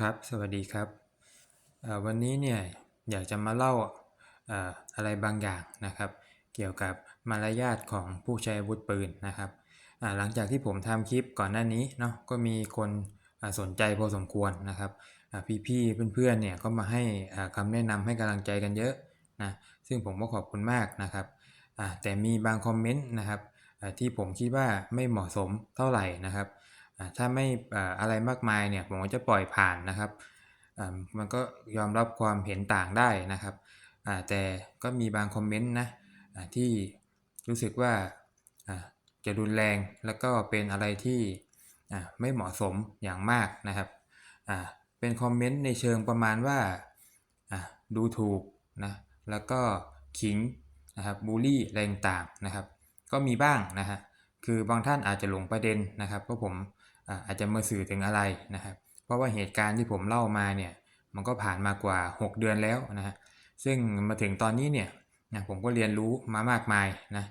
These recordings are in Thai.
ครับ สวัสดีครับ วันนี้เนี่ยอยากจะมาเล่าอะไรบางอย่างนะครับ เกี่ยวกับมารยาทของผู้ใช้อาวุธปืนนะครับ หลังจากที่ผมทำคลิปก่อนหน้านี้เนาะก็มีคนสนใจพอสมควรนะครับ พี่ๆเพื่อนๆเนี่ยก็มาให้คำแนะนำให้กำลังใจกันเยอะนะซึ่งผมก็ขอบคุณมากนะครับแต่มีบางคอมเมนต์นะครับที่ผมคิดว่าไม่เหมาะสมเท่าไหร่นะครับ อ่า ถ้าไม่ อ่า อะไรมากมายเนี่ย ผมก็จะปล่อยผ่านนะครับ อ่า มันก็ยอมรับความเห็นต่างได้นะครับ อ่า แต่ก็มีบางคอมเมนต์นะ อ่า ที่รู้สึกว่า อ่า จะรุนแรง แล้วก็เป็นอะไรที่ อ่า ไม่เหมาะสมอย่างมากนะครับ อ่า เป็นคอมเมนต์ในเชิงประมาณว่า อ่า ดูถูกนะ แล้วก็ขิงนะครับบูลลี่อะไรต่างๆนะครับ ก็มีบ้างนะฮะ คือบางท่านอาจจะหลงประเด็นนะครับเพราะผม อาจจะมาสื่อถึงอะไรนะครับ เพราะว่าเหตุการณ์ที่ผมเล่ามาเนี่ยมันก็ผ่านมากว่า 6 เดือนแล้วนะฮะซึ่งมาถึงตอนนี้เนี่ยนะผมก็เรียนรู้มามากมายนะ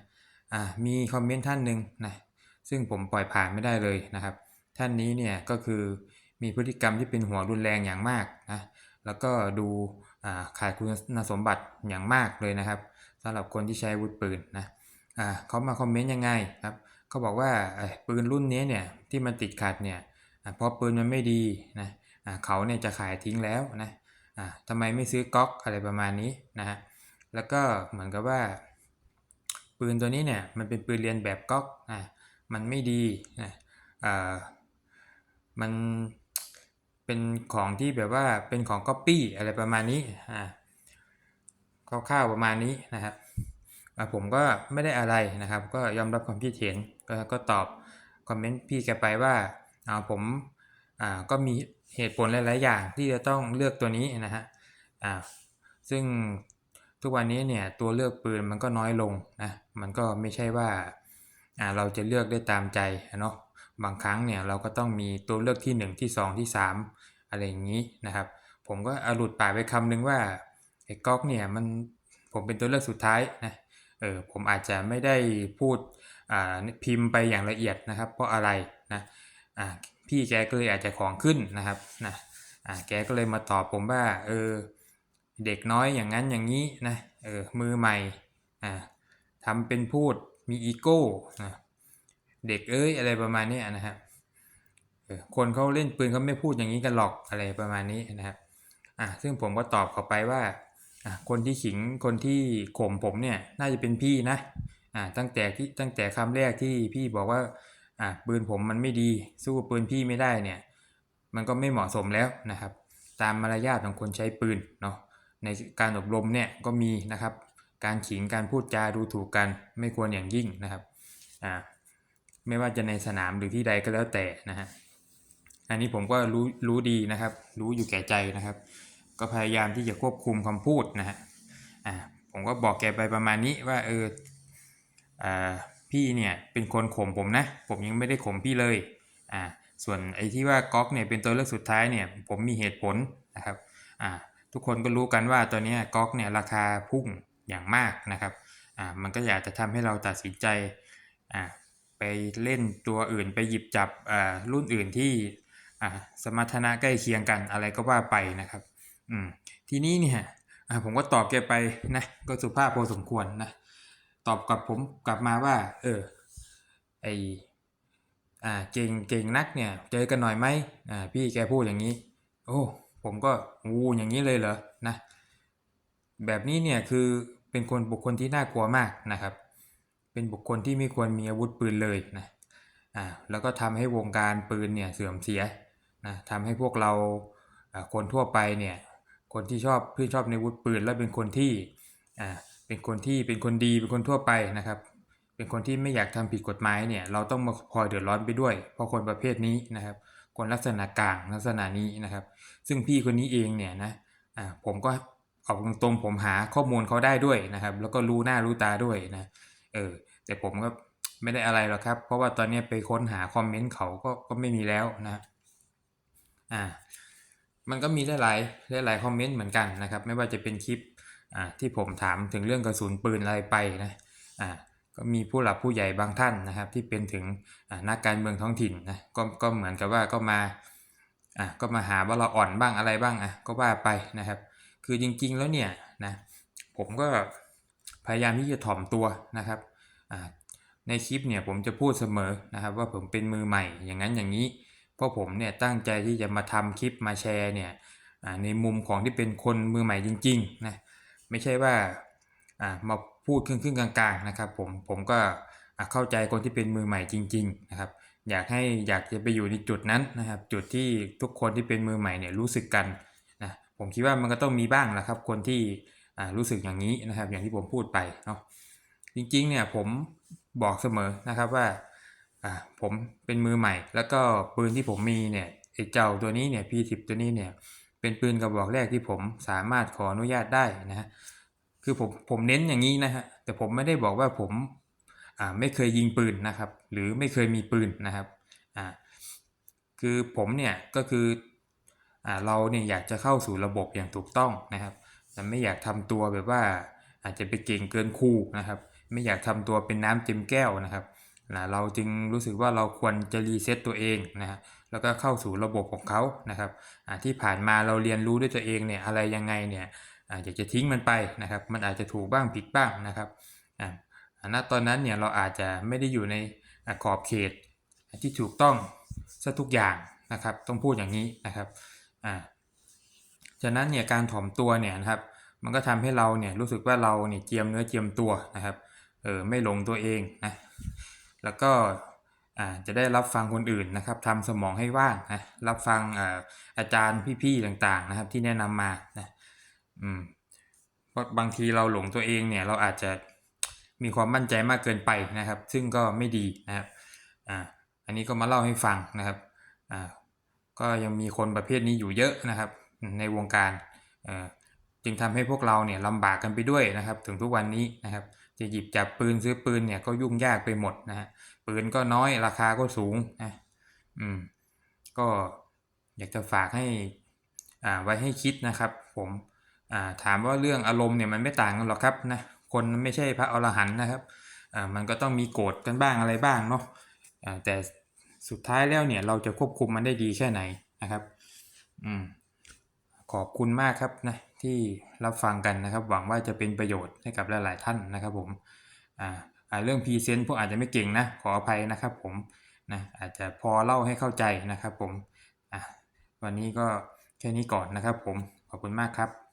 อ่ามีคอมเมนต์ท่านหนึ่งนะซึ่งผมปล่อยผ่านไม่ได้เลยนะครับ ท่านนี้เนี่ยก็คือมีพฤติกรรมที่เป็นหัวรุนแรงอย่างมากนะแล้วก็ดูขาดคุณสมบัติอย่างมากเลยนะครับสำหรับคนที่ใช้วุธปืนนะอ่าเขามาคอมเมนต์ยังไงครับ เขาบอกว่าปืนรุ่นนี้เนี่ยที่มันติดขัดเนี่ยเพราะปืนมันไม่ดีนะเขาเนี่ยจะขายทิ้งแล้วนะทำไมไม่ซื้อก๊อกอะไรประมาณนี้นะฮะแล้วก็เหมือนกับว่า ปืนตัวนี้เนี่ยมันเป็นปืนเรียนแบบก๊อกอ่ามันไม่ดีนะมันเป็นของที่แบบว่าเป็นของก๊อปปี้อะไรประมาณนี้อ่าคร่าวๆประมาณนี้นะครับผมก็ไม่ได้อะไรนะครับ ก็ยอมรับความคิดเห็น ก็ก็ตอบคอมเมนต์พี่แกไปว่าอ่าผมอ่าก็มีเหตุผลหลาย ๆ อย่างที่จะต้องเลือกตัวนี้นะฮะอ่าซึ่งทุกวันนี้เนี่ยตัวเลือกปืนมันก็น้อยลงนะมันก็ไม่ใช่ว่าอ่าเราจะเลือกได้ตามใจเนาะบางครั้งเนี่ยเราก็ต้องมีตัวเลือกที่ 1 ที่ 2 ที่ 3 อะไรอย่างนี้นะครับ ผมก็อาหลุดปากไปคำนึงว่าไอ้ก๊อกเนี่ยมันผมเป็นตัวเลือกสุดท้ายนะเออผมอาจจะไม่ได้พูด พิมพ์ไปอย่างละเอียดนะครับ เพราะอะไรนะพี่แกก็เลยอาจจะของขึ้นนะครับนะแกก็เลยมาตอบผมว่าเออเด็กน้อยอย่างนั้นอย่างนี้นะเออมือใหม่ทำเป็นพูดมีอีโก้นะเด็กเอ้ยอะไรประมาณนี้นะครับคนเขาเล่นปืนเขาไม่พูดอย่างนี้กันหรอกอะไรประมาณนี้นะครับอ่าซึ่งผมก็ตอบเขาไปว่าคนที่ขิงคนที่ข่มผมเนี่ยน่าจะเป็นพี่นะ อ่าตั้งแต่ที่ตั้งแต่คำแรกที่พี่บอกว่าอ่าปืนผมมันไม่ดีสู้ปืนพี่ไม่ได้เนี่ย มันก็ไม่เหมาะสมแล้วนะครับ ตามมารยาทของคนใช้ปืนเนาะในการอบรมเนี่ยก็มีนะครับ การขิงการพูดจาดูถูกกันไม่ควรอย่างยิ่งนะครับอ่าไม่ว่าจะในสนามหรือที่ใดก็แล้วแต่นะฮะอันนี้ผมก็รู้รู้ดีนะครับ รู้อยู่แก่ใจนะครับ ก็พยายามที่จะควบคุมคำพูดนะฮะอ่าผมก็บอกแกไปประมาณนี้ว่าเออ อ่าพี่เนี่ยเป็นคนข่มผมนะ ผมยังไม่ได้ข่มพี่เลยอ่าส่วนไอ้ที่ว่าก๊อกเนี่ยเป็นตัวเลือกสุดท้ายเนี่ยผมมีเหตุผลนะครับอ่าทุกคนก็รู้กันว่าตัวนี้ก๊อกเนี่ยราคาพุ่งอย่างมากนะครับอ่ามันก็อยากจะทำให้เราตัดสินใจอ่าไปเล่นตัวอื่นไปหยิบจับอ่ารุ่นอื่นที่อ่าสมรรถนะใกล้เคียงกันอะไรก็ว่าไปนะครับอืมทีนี้เนี่ยอ่าผมก็ตอบแกไปนะก็สุภาพพอสมควรนะ ตอบกลับผมกลับมาว่า เออไออ่าเก่งเก่งนักเนี่ย เจอกันหน่อยไหมอ่าพี่แกพูดอย่างนี้ โอ้ผมก็งูอย่างนี้เลยเหรอนะแบบนี้เนี่ยคือเป็นคนบุคคลที่น่ากลัวมากนะครับ เป็นบุคคลที่ไม่ควรมีอาวุธปืนเลยนะอ่าแล้วก็ทำให้วงการปืนเนี่ยเสื่อมเสียนะทำให้พวกเราคนทั่วไปเนี่ยคนที่ชอบชื่นชอบในอาวุธปืนและเป็นคนที่อ่า เป็นคนที่เป็นคนดีเป็นคนทั่วไปนะครับ เป็นคนที่ไม่อยากทำผิดกฎหมายเนี่ยเราต้องมาพลอยเดือดร้อนไปด้วยเพราะคนประเภทนี้นะครับคนลักษณะกลางลักษณะนี้นะครับ ซึ่งพี่คนนี้เองเนี่ยนะอ่าผมก็เอาตรงๆผมหาข้อมูลเขาได้ด้วยนะครับ แล้วก็รู้หน้ารู้ตาด้วยนะเออแต่ผมก็ไม่ได้อะไรหรอกครับ เพราะว่าตอนนี้ไปค้นหาคอมเมนต์เขาก็ก็ไม่มีแล้วนะอ่ามันก็มีหลายๆหลายคอมเมนต์เหมือนกันนะครับ ไม่ว่าจะเป็นคลิป อ่าที่ผมถามถึงเรื่องกระสุนปืนอะไรไปนะอ่าก็มีผู้หลักผู้ใหญ่บางท่านนะครับ ที่เป็นถึงนักการเมืองท้องถิ่นนะก็ก็เหมือนกับว่าก็มาอะก็มาหาว่าเราอ่อนบ้างอะไรบ้างอะก็ว่าไปนะครับ คือจริงๆแล้วเนี่ยนะผมก็พยายามที่จะถ่อมตัวนะครับอ่าในคลิปเนี่ยผมจะพูดเสมอนะครับ ว่าผมเป็นมือใหม่อย่างนั้นอย่างนี้ เพราะผมเนี่ยตั้งใจที่จะมาทำคลิปมาแชร์เนี่ยในมุมของที่เป็นคนมือใหม่จริงๆนะ ไม่ใช่ว่าอ่ามาพูดครึ่งๆกลางๆนะครับผมผมก็เข้าใจคนที่เป็นมือใหม่จริง ๆนะครับ อยากให้อยากจะไปอยู่ในจุดนั้นนะครับ จุดที่ทุกคนที่เป็นมือใหม่เนี่ยรู้สึกกันนะผมคิดว่ามันก็ต้องมีบ้างแหละครับ คนที่รู้สึกอย่างนี้นะครับ อย่างที่ผมพูดไปเนาะจริงๆเนี่ยผมบอกเสมอนะครับว่าอ่าผมเป็นมือใหม่ แล้วก็ปืนที่ผมมีเนี่ยไอ้เจ้าตัวนี้เนี่ย P10 ตัวนี้เนี่ย เป็นปืนกระบอกแรกที่ผมสามารถขออนุญาตได้นะฮะคือผมผมเน้นอย่างนี้นะฮะแต่ผมไม่ได้บอกว่าผมอ่าไม่เคยยิงปืนนะครับ หรือไม่เคยมีปืนนะครับอ่าคือผมเนี่ยก็คืออ่าเราเนี่ยอยากจะเข้าสู่ระบบอย่างถูกต้องนะครับแต่ไม่อยากทำตัวแบบว่าอาจจะไปเก่งเกินครูนะครับ ไม่อยากทำตัวเป็นน้ำเต็มแก้วนะครับนะเราจึงรู้สึกว่าเราควรจะรีเซ็ตตัวเองนะฮะ แล้วก็เข้าสู่ระบบของเขานะครับที่ผ่านมาเราเรียนรู้ด้วยตัวเองเนี่ยอะไรยังไงเนี่ยอาอยากจะทิ้งมันไปนะครับ มันอาจจะถูกบ้างผิดบ้างนะครับอ่าณตอนนั้นเนี่ยเราอาจจะไม่ได้อยู่ในขอบเขตที่ถูกต้องซะทุกอย่างนะครับ ต้องพูดอย่างนี้นะครับอ่าฉะนั้นเนี่ยการถ่อมตัวเนี่ยนะครับ มันก็ทำให้เราเนี่ยรู้สึกว่าเราเนี่ยเจียมเนื้อเจียมตัวนะครับ เออไม่หลงตัวเองนะ แล้วก็ จะได้รับฟังคนอื่นนะครับทำสมองให้ว่างนะรับฟังอ่าอาจารย์พี่ๆต่างๆนะครับที่แนะนำมานะอืมเพราะบางทีเราหลงตัวเองเนี่ยเราอาจจะมีความมั่นใจมากเกินไปนะครับ ซึ่งก็ไม่ดีนะครับอ่าอันนี้ก็มาเล่าให้ฟังนะครับอ่าก็ยังมีคนประเภทนี้อยู่เยอะนะครับ ในวงการอ่อจึงทำให้พวกเราเนี่ยลำบากกันไปด้วยนะครับ ถึงทุกวันนี้นะครับ จะหยิบจับปืนซื้อปืนเนี่ยก็ยุ่งยากไปหมดนะฮะปืนก็น้อยราคาก็สูงนะอืมก็อยากจะฝากให้อ่าไว้ให้คิดนะครับ ผมอ่าถามว่าเรื่องอารมณ์เนี่ยมันไม่ต่างกันหรอกครับนะคนไม่ใช่พระอรหันต์นะครับอ่ามันก็ต้องมีโกรธกันบ้างอะไรบ้างเนาะอ่าแต่สุดท้ายแล้วเนี่ยเราจะควบคุมมันได้ดีแค่ไหนนะครับอืมขอบคุณมากครับนะ ที่รับฟังกันนะครับ หวังว่าจะเป็นประโยชน์ให้กับหลาย ๆ ท่านนะครับผมอ่าเรื่องพรีเซนต์พวกอาจจะไม่เก่งนะขออภัยนะครับผมนะอาจจะพอเล่าให้เข้าใจนะครับผมอะวันนี้ก็แค่นี้ก่อนนะครับผมขอบคุณมากครับ